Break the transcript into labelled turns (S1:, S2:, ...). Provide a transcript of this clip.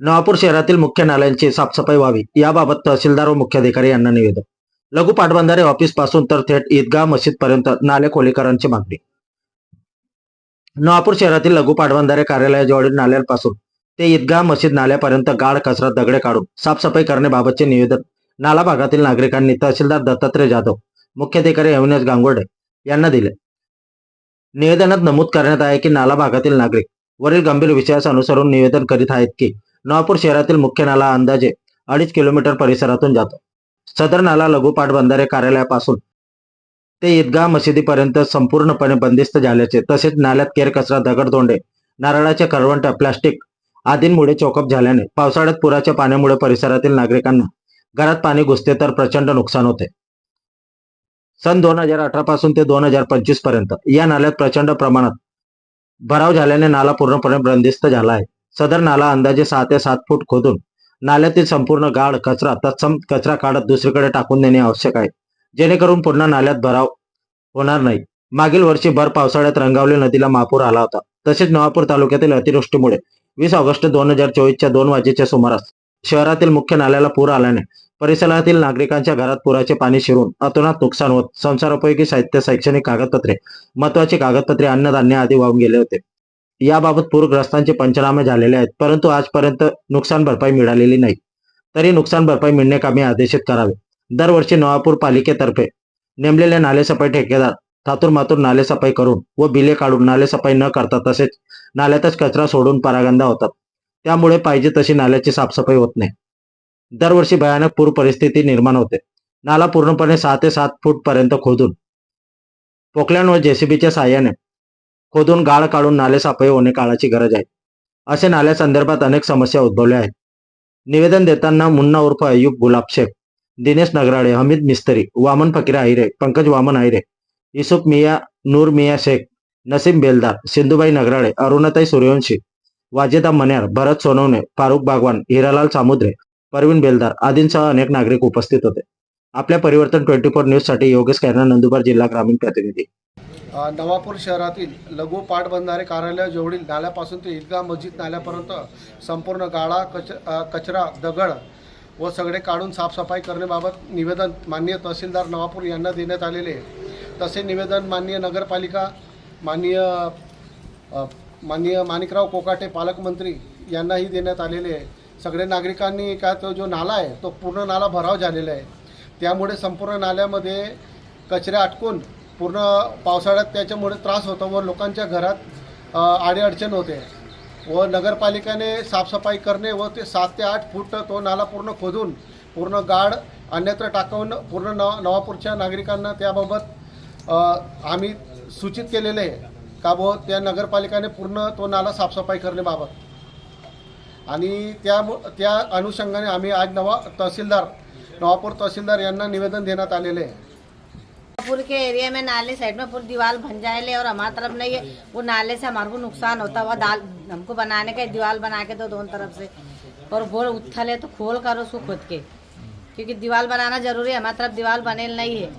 S1: नवापूर शहरातील मुख्य नाल्यांची साफसफाई व्हावी याबाबत तहसीलदार व मुख्याधिकारी यांना निवेदन. लघु पाटबंधारे ऑफिसपासून तर थेट ईदगाह मशीद पर्यंत नाले खोलीकरांची मागणी. नवापूर शहरातील लघु पाटबंधारे कार्यालयाजवळील नाल्यांपासून ते ईदगाह मशीद नाल्यापर्यंत गाड कचरा दगडे काढून साफसफाई करण्याबाबतचे निवेदन नाला भागातील नागरिकांनी तहसीलदार दत्तात्रय जाधव मुख्याधिकारी अविनाश गांगोडे यांना दिले. निवेदनात नमूद करण्यात आहे की नाला भागातील नागरिक वरील गंभीर विषयास अनुसरून निवेदन करीत आहेत की नवापूर शहरातील मुख्य नाला अंदाजे अडीच किलोमीटर परिसरातून जातो. सदर नाला लघु पाटबंधारे कार्यालयापासून ते ईदगाह मशिदीपर्यंत संपूर्णपणे बंदिस्त झाल्याचे तसेच नाल्यात केरकचरा दगडधोंडे नारळाचे करवंट प्लास्टिक आदींमुळे चोकअप झाल्याने पावसाळ्यात पुराच्या पाण्यामुळे परिसरातील नागरिकांना घरात पाणी घुसते तर प्रचंड नुकसान होते. सन दोन हजार अठरा पासून ते दोन हजार पंचवीसपर्यंत या नाल्यात प्रचंड प्रमाणात भराव झाल्याने नाला पूर्णपणे बंदिस्त झाला आहे. सदर नाला अंदाजे सहा ते सात फूट खोदून नाल्यातील संपूर्ण गाळ कचरा तत्सम कचरा काढत दुसरीकडे टाकून देणे आवश्यक आहे. जेणेकरून पुन्हा नाल्यात भराव होणार नाही. मागील वर्षी भर पावसाळ्यात रंगावली नदीला महापूर आला होता. तसेच नवापूर तालुक्यातील अतिवृष्टीमुळे वीस ऑगस्ट दोन हजार चोवीसच्या दोन वाजेच्या सुमारास शहरातील मुख्य नाल्याला पूर आल्याने परिसरातील नागरिकांच्या घरात पुराचे पाणी शिरून अतोनात नुकसान होत. संसारोपयोगी साहित्य शैक्षणिक कागदपत्रे महत्वाची कागदपत्रे अन्नधान्य आदी वाहून गेले होते. याबाबत पूरग्रस्तांचे पंचनामे झालेले आहेत परंतु आजपर्यंत नुकसान भरपाई मिळालेली नाही. तरी नुकसान भरपाई मिळणे कामी आदेशित करावे. दरवर्षी नवापूर पालिकेतर्फे नेमलेले नालेसफाई ठेकेदार थातूर मातूर नालेसफाई करून व बिले काढून नालेसफाई न करता तसेच नाल्यातच कचरा सोडून परागंदा होतात. त्यामुळे पाहिजे तशी नाल्याची साफसफाई होत नाही. दरवर्षी भयानक पूर परिस्थिती निर्माण होते. नाला पूर्णपणे सहा ते सात फूट पर्यंत खोदून पोकलॅन व जेसीबीच्या साहाय्याने खोदून गाळ काढून नाले साफाई होणे काळाची गरज आहे. असे नाल्या संदर्भात अनेक समस्या उद्भवल्या आहेत. निवेदन देताना मुन्ना उर्फ अयुब गुलाब शेख दिनेश नगराळे हमीद मिस्त्री वामन फकीर आहिरे पंकज वामन आहिरे युसुफ मिया नूर मिया शेख नसीम बेलदार सिंधुबाई नगराळे अरुणाताई सूर्यवंशी वाजेदा मन्यार भरत सोनवणे फारुख बागवान हिरालाल सामुद्रे परवीन बेलदार आदींसह अनेक नागरिक उपस्थित होते. आपल्या परिवर्तन ट्वेंटी फोर न्यूजसाठी योगेश खैरना नंदुरबार जिल्हा ग्रामीण प्रतिनिधी.
S2: नवापूर शहरातील लघु पाटबंधारे कार्यालयाजवळील नाल्यापासून ते ईदगाह मस्जिद नाल्यापर्यंत संपूर्ण गाळा कच कचरा दगड व सगळे काढून साफसफाई करण्याबाबत निवेदन माननीय तहसीलदार नवापूर यांना देण्यात आलेले आहे. तसे निवेदन माननीय नगरपालिका माननीय माननीय माणिकराव कोकाटे पालकमंत्री यांनाही देण्यात आलेले आहे. सगळे नागरिकांनी काय तो जो नाला आहे तो पूर्ण नाला भराव झालेला आहे. त्यामुळे संपूर्ण नाल्यामध्ये कचरे अटकून पूर्ण पावसाळ्यात त्याच्यामुळे त्रास होतो व लोकांच्या घरात अडीअडचण होते. व नगरपालिकेने साफसफाई करणे व ते सात ते आठ फूट तो नाला पूर्ण खोदून पूर्ण गाड अन्यत्र टाकवून पूर्ण नवा नवापूरच्या नागरिकांना त्याबाबत आम्ही सूचित केलेले आहे का व त्या नगरपालिकाने पूर्ण तो नाला साफसफाई करण्याबाबत आणि त्या त्या अनुषंगाने आम्ही आज नवा तहसीलदार नवापूर तहसीलदार यांना निवेदन देण्यात आलेले आहे.
S3: पुल के एरिया में नाले साइड में पूरी दीवार बन जाए और हमारी तरफ नहीं है। वो नाले से हमारे को नुकसान होता हुआ दाल हमको बनाने का दीवार बना के दो दोनों तरफ से। और बोल उथल है तो खोल करो उसको खुद के। क्योंकि दीवार बनाना जरूरी है। हमारी तरफ दीवार बने नहीं है।